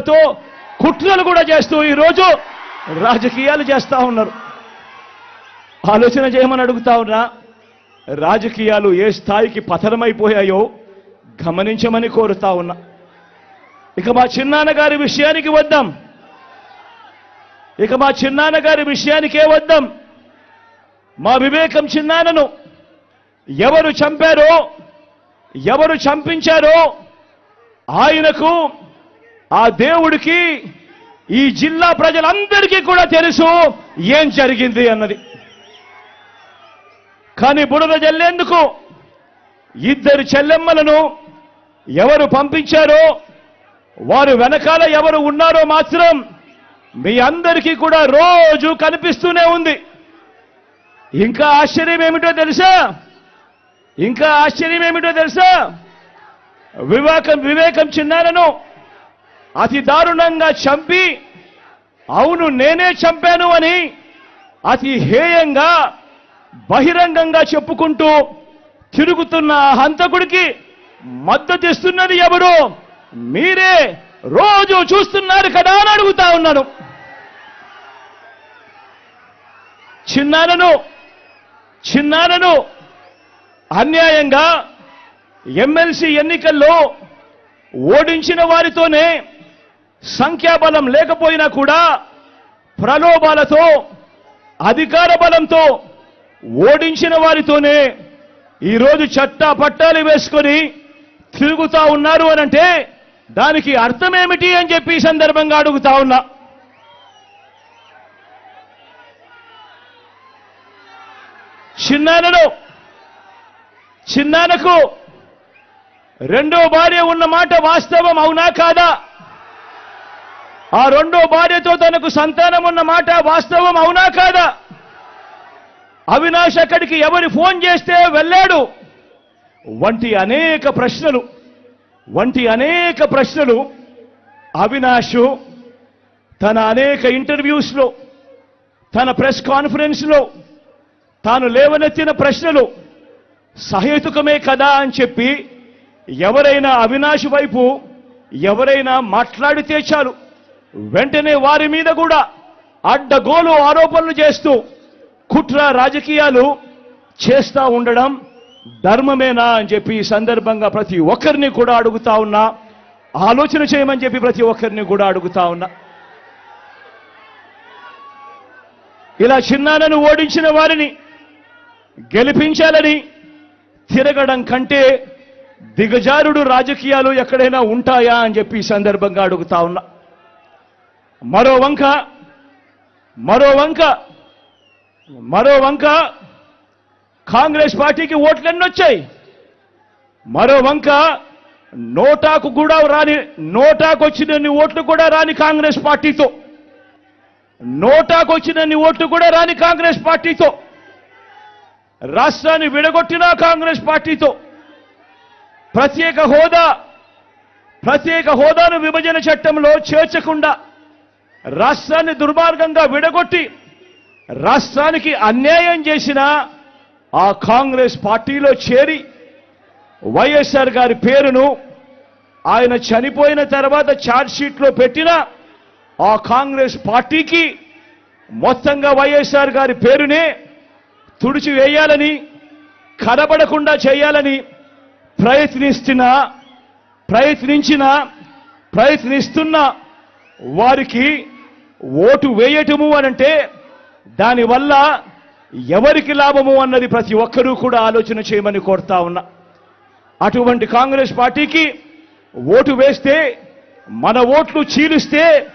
తో కుట్రలు కూడా చేస్తూ ఈరోజు రాజకీయాలు చేస్తా ఉన్నారు. ఆలోచన చేయమని అడుగుతా ఉన్నా రాజకీయాలు ఏ స్థాయికి పతనమైపోయాయో గమనించమని కోరుతా ఉన్నా. ఇక మా చిన్నాన్నగారి విషయానికి వద్దాం. ఇక మా చిన్నాన్నగారి విషయానికే వద్దాం. మా వివేకం చిన్నాన్నను ఎవరు చంపారో ఎవరు చంపించారో ఆయనకు ఆ దేవుడికి ఈ జిల్లా ప్రజలందరికీ కూడా తెలుసు ఏం జరిగింది అన్నది. కానీ బుడద జల్లేందుకు ఇద్దరు చెల్లెమ్మలను ఎవరు పంపించారో వారు వెనకాల ఎవరు ఉన్నారో మాత్రం మీ అందరికీ కూడా రోజు కనిపిస్తూనే ఉంది. ఇంకా ఆశ్చర్యం ఏమిటో తెలుసా? ఇంకా ఆశ్చర్యం ఏమిటో తెలుసా? వివేకం వివేకం చిన్నారను అతి దారుణంగా చంపి అవును నేనే చంపాను అని అతి హేయంగా బహిరంగంగా చెప్పుకుంటూ తిరుగుతున్న ఆ హంతకుడికి మద్దతిస్తున్నది ఎవరు? మీరే. రోజు చూస్తున్నారు కదా అని అడుగుతా ఉన్నాను. చిన్నారను చిన్నారను అన్యాయంగా ఎమ్మెల్సీ ఎన్నికల్లో ఓడించిన వారితోనే సంఖ్యాబలం లేకపోయినా కూడా ప్రలోభాలతో అధికార బలంతో ఓడించిన వారితోనే ఈరోజు చట్టా పట్టాలు వేసుకొని తిరుగుతా ఉన్నారు అనంటే దానికి అర్థమేమిటి అని చెప్పి సందర్భంగా అడుగుతా ఉన్నా. చిన్నానను చిన్నానకు రెండో భార్య ఉన్న మాట వాస్తవం అవునా కాదా? ఆ రెండో భార్యతో తనకు సంతానం ఉన్న మాట వాస్తవం అవునా కాదా? అవినాష్ అక్కడికి ఎవరు ఫోన్ చేస్తే వెళ్ళాడు? వంటి అనేక ప్రశ్నలు వంటి అనేక ప్రశ్నలు అవినాష్ తన అనేక ఇంటర్వ్యూస్లో తన ప్రెస్ కాన్ఫరెన్స్లో తాను లేవనెత్తిన ప్రశ్నలు సహేతుకమే కదా అని చెప్పి ఎవరైనా అవినాష్ వైపు ఎవరైనా మాట్లాడితే చాలు. వెంటనే వారి మీద కూడా అడ్డగోలు ఆరోపణలు చేస్తూ కుట్ర రాజకీయాలు చేస్తూ ఉండడం ధర్మమేనా అని చెప్పి ఈ సందర్భంగా ప్రతి ఒక్కరిని కూడా అడుగుతా ఉన్నా. ఆలోచన చేయమని చెప్పి ప్రతి ఒక్కరిని కూడా అడుగుతా ఉన్నా. ఇలా చిన్నానను ఓడించిన వారిని గెలిపించాలని తిరగడం కంటే దిగజారుడు రాజకీయాలు ఎక్కడైనా ఉంటాయా అని చెప్పి ఈ సందర్భంగా అడుగుతా ఉన్నా. మరో వంక మరో వంక మరో వంక. కాంగ్రెస్ పార్టీకి ఓట్లు ఎన్నొచ్చాయి మరో వంక నోటాకు కూడా రాని నోటాకు వచ్చినన్ని ఓట్లు కూడా రాని కాంగ్రెస్ పార్టీతో. నోటాకు వచ్చినన్ని ఓట్లు కూడా రాని కాంగ్రెస్ పార్టీతో. రాష్ట్రాన్ని విడగొట్టిన కాంగ్రెస్ పార్టీతో. ప్రత్యేక హోదా ప్రత్యేక హోదాను విభజన చట్టంలో చేర్చకుండా రాష్ట్రాన్ని దుర్మార్గంగా విడగొట్టి రాష్ట్రానికి అన్యాయం చేసిన ఆ కాంగ్రెస్ పార్టీలో చేరి వైఎస్ఆర్ గారి పేరును ఆయన చనిపోయిన తర్వాత ఛార్జ్షీట్లో పెట్టిన ఆ కాంగ్రెస్ పార్టీకి మొత్తంగా వైఎస్ఆర్ గారి పేరునే తుడిచి వేయాలని కనబడకుండా చేయాలని ప్రయత్నిస్తున్న ప్రయత్నించిన ప్రయత్నిస్తున్న వారికి ఓటు వేయటము అనంటే దానివల్ల ఎవరికి లాభము అన్నది ప్రతి ఒక్కరూ కూడా ఆలోచన చేయమని కోరుతా ఉన్నా. అటువంటి కాంగ్రెస్ పార్టీకి ఓటు వేస్తే మన ఓట్లు చీలిస్తే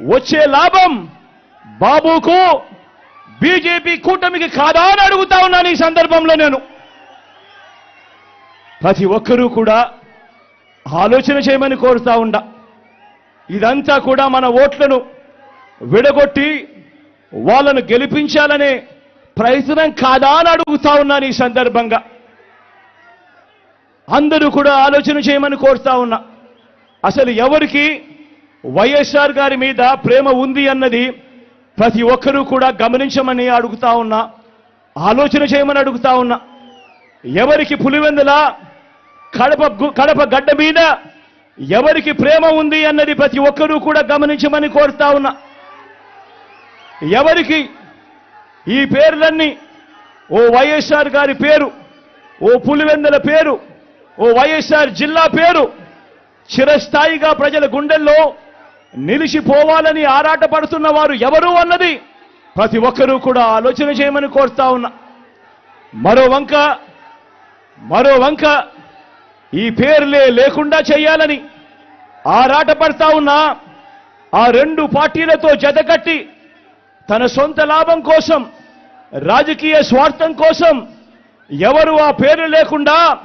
వచ్చే లాభం బాబుకు బీజేపీ కూటమికి కాదా అని అడుగుతా ఉన్నాను ఈ సందర్భంలో నేను. ప్రతి ఒక్కరూ కూడా ఆలోచన చేయమని కోరుతా ఉండా ఇదంతా కూడా మన ఓట్లను విడగొట్టి వాళ్ళను గెలిపించాలనే ప్రయత్నం కాదా అని అడుగుతా ఉన్నాను ఈ సందర్భంగా. అందరూ కూడా ఆలోచన చేయమని కోరుతా ఉన్నా. అసలు ఎవరికి వైఎస్ఆర్ గారి మీద ప్రేమ ఉంది అన్నది ప్రతి ఒక్కరూ కూడా గమనించమని అడుగుతా ఉన్నా. ఆలోచన చేయమని అడుగుతా ఉన్నా. ఎవరికి పులివెందుల కడప కడప గడ్డ మీద ఎవరికి ప్రేమ ఉంది అన్నది ప్రతి ఒక్కరూ కూడా గమనించమని కోరుతా ఉన్నా. ఎవరికి ఈ పేర్లన్నీ? ఓ వైఎస్ఆర్ గారి పేరు ఓ పులివెందల పేరు ఓ వైఎస్ఆర్ జిల్లా పేరు చిరస్థాయిగా ప్రజల గుండెల్లో నిలిచిపోవాలని ఆరాటపడుతున్న వారు ఎవరు అన్నది ప్రతి ఒక్కరూ కూడా ఆలోచన చేయమని కోరుతా ఉన్నా. మరో వంక మరో వంక ఈ పేర్లే లేకుండా చేయాలని ఆరాటపడతా ఉన్నా. ఆ రెండు పార్టీలతో జతకట్టి తన సొంత లాభం కోసం రాజకీయ స్వార్థం కోసం ఎవరు ఆ పేరు లేకుండా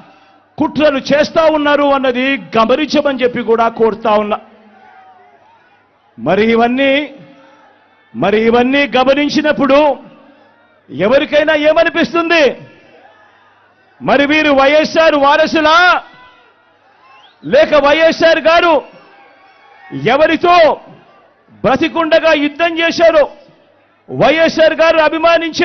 కుట్రలు చేస్తా ఉన్నారు అన్నది గమనించమని చెప్పి కూడా కోరుతా ఉన్నా. మరి ఇవన్నీ మరి ఇవన్నీ గమనించినప్పుడు ఎవరికైనా ఏమనిపిస్తుంది? మరి వీరు వైఎస్ఆర్ వారసులా? లేక వైఎస్ఆర్ గారు ఎవరితో బ్రతికుండగా యుద్ధం చేశారో? వైఎస్ఆర్ గారు అభిమానించే